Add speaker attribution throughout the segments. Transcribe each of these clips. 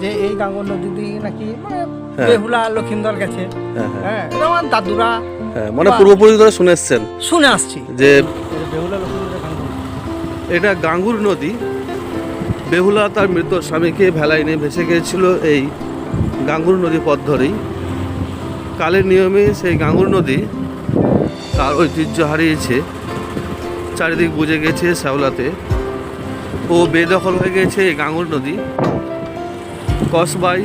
Speaker 1: যে এই গাঙ্গর নদী দিয়ে নাকি মানে
Speaker 2: হ্যাঁ।
Speaker 1: বেহুলা লক্ষিন্দর গেছে।
Speaker 2: হ্যাঁ হ্যাঁ।
Speaker 1: হ্যাঁ আমার দাদুরা
Speaker 2: হ্যাঁ মানে পূর্বপুরুষ ধরে শুনে এসছেন।
Speaker 1: শুনে আসছি।
Speaker 2: যে
Speaker 1: এটা বেহুলা
Speaker 2: এটা গাঙ্গুর নদী। বেহুলা তার মৃত স্বামীকে ভেলায় নিয়ে ভেসে গিয়েছিল এই গাঙ্গুর নদী পথ ধরেই। কালের নিয়মে সেই গাঙ্গুর নদী তার ঐতিহ্য হারিয়েছে। চারিদিক বুঝে গেছে শ্যাওলাতে। ও বেদখল হয়ে গেছে এই গাঙ্গুর নদী। কসবাই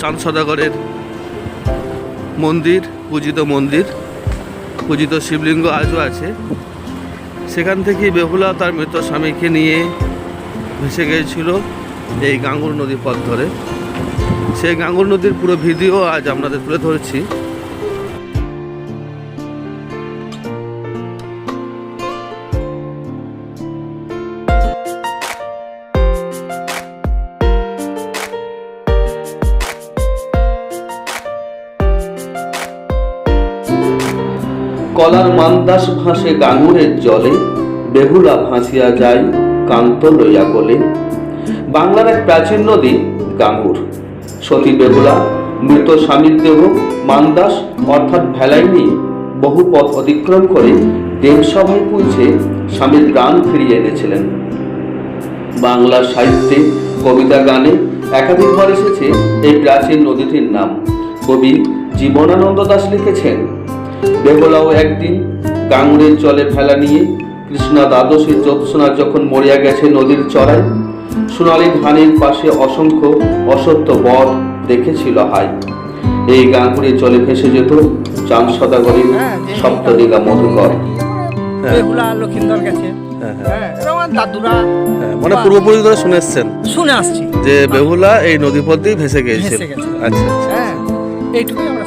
Speaker 2: চাঁদ সদাগরের মন্দির, পূজিত মন্দির, পূজিত শিবলিঙ্গ আজও আছে। সেখান থেকে বেহুলা তার মৃত স্বামীকে নিয়ে ভেসে গিয়েছিল এই গাঙ্গুর নদী পথ ধরে। সেই গাঙ্গুর নদীর পুরো ভিডিও আজ আপনাদের তুলে ধরেছি। কলার মান্দাস ভাসে গাঙ্গুরের জলে, বেহুলা ভাসিয়া যায় কান্ত লইয়া গলে বাংলার এক প্রাচীন নদী গাঙ্গুর সতী বেহুলা, মৃত স্বামীর দেহ, মান্দাস অর্থাৎ ভেলাই নিয়ে বহু পথ অতিক্রম করে দেবসভায় পৌঁছে স্বামীর প্রাণ ফিরিয়ে এনেছিলেন। বাংলা সাহিত্যে, কবিতা গানে একাধিকবার এসেছে এই প্রাচীন নদীটির নাম। কবি জীবনানন্দ দাস লিখেছেন বেহুলাও একদিন গাঙ্গুরের জলে ফেলা নিয়ে কৃষ্ণা দ্বাদশীর জ্যোৎসনা যখন মরিয়া গেছে নদীর চড়ায় সোনালী ধানের পাশে অসংখ্য অসত্য বট দেখেছিল হাই। এই গাঙ্গুরের জলে ভেসে যেত চাঁদ সদাগরী
Speaker 1: হ্যাঁ
Speaker 2: সপ্তদিগা মধুকর
Speaker 1: মানে
Speaker 2: হ্যাঁ,
Speaker 1: হ্যাঁ
Speaker 2: মানে পূর্বপুরুষ ধরে শুনে এসছেন?
Speaker 1: শুনে আসছি।
Speaker 2: যে বেহুলা এই নদী পথ দিয়ে ভেসে গিয়েছিল।
Speaker 1: গেছে।
Speaker 2: আচ্ছা আচ্ছা।
Speaker 1: হ্যাঁ এইটুকুই আমরা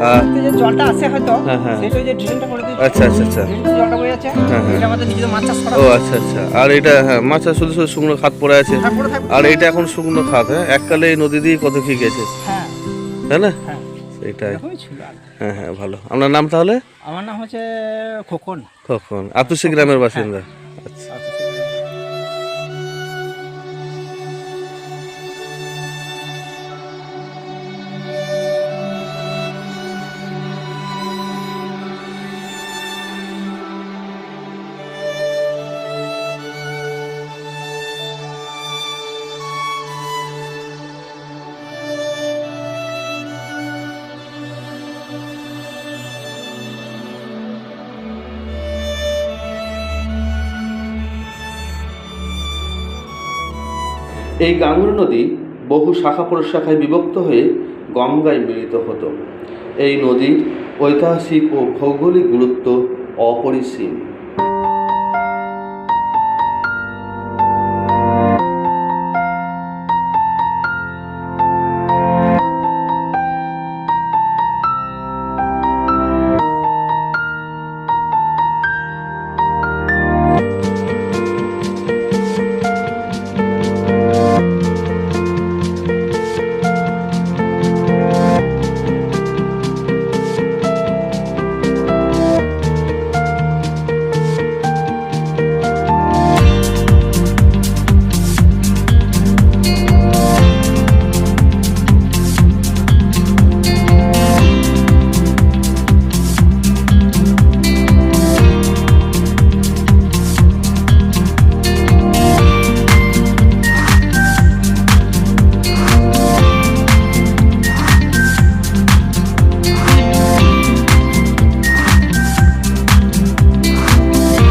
Speaker 2: হ্যাঁ
Speaker 1: যে জলটা আসে হয়তো
Speaker 2: হ্যাঁ।
Speaker 1: সেটা যে ড্রেনটা করে দিয়েছে
Speaker 2: আচ্ছা, আচ্ছা, আচ্ছা।
Speaker 1: জলটা বয়ে যাচ্ছে
Speaker 2: হ্যাঁ।
Speaker 1: এটা আমাদের নিজেদের মাছ চাষ করা
Speaker 2: ও আচ্ছা আচ্ছা। আর এটা হ্যাঁ মাছা শুধু শুধু শুকনো খাত পড়ে আছে। আর এটা এখন শুকনো খাত হ্যাঁ? এককালে এই নদী দিয়ে কত কি গেছে?
Speaker 1: হ্যাঁ।
Speaker 2: তাই না?
Speaker 1: হ্যাঁ।
Speaker 2: হ্যাঁ হ্যাঁ ভালো। আপনার নাম তাহলে?
Speaker 1: আমার নাম হচ্ছে খোকন।
Speaker 2: কখন আতুষি গ্রামের বাসিন্দা। এই গাঙ্গুর নদী বহু শাখা প্রশাখায় বিভক্ত হয়ে গঙ্গায় মিলিত হতো। এই নদীর ঐতিহাসিক ও ভৌগোলিক গুরুত্ব অপরিসীম।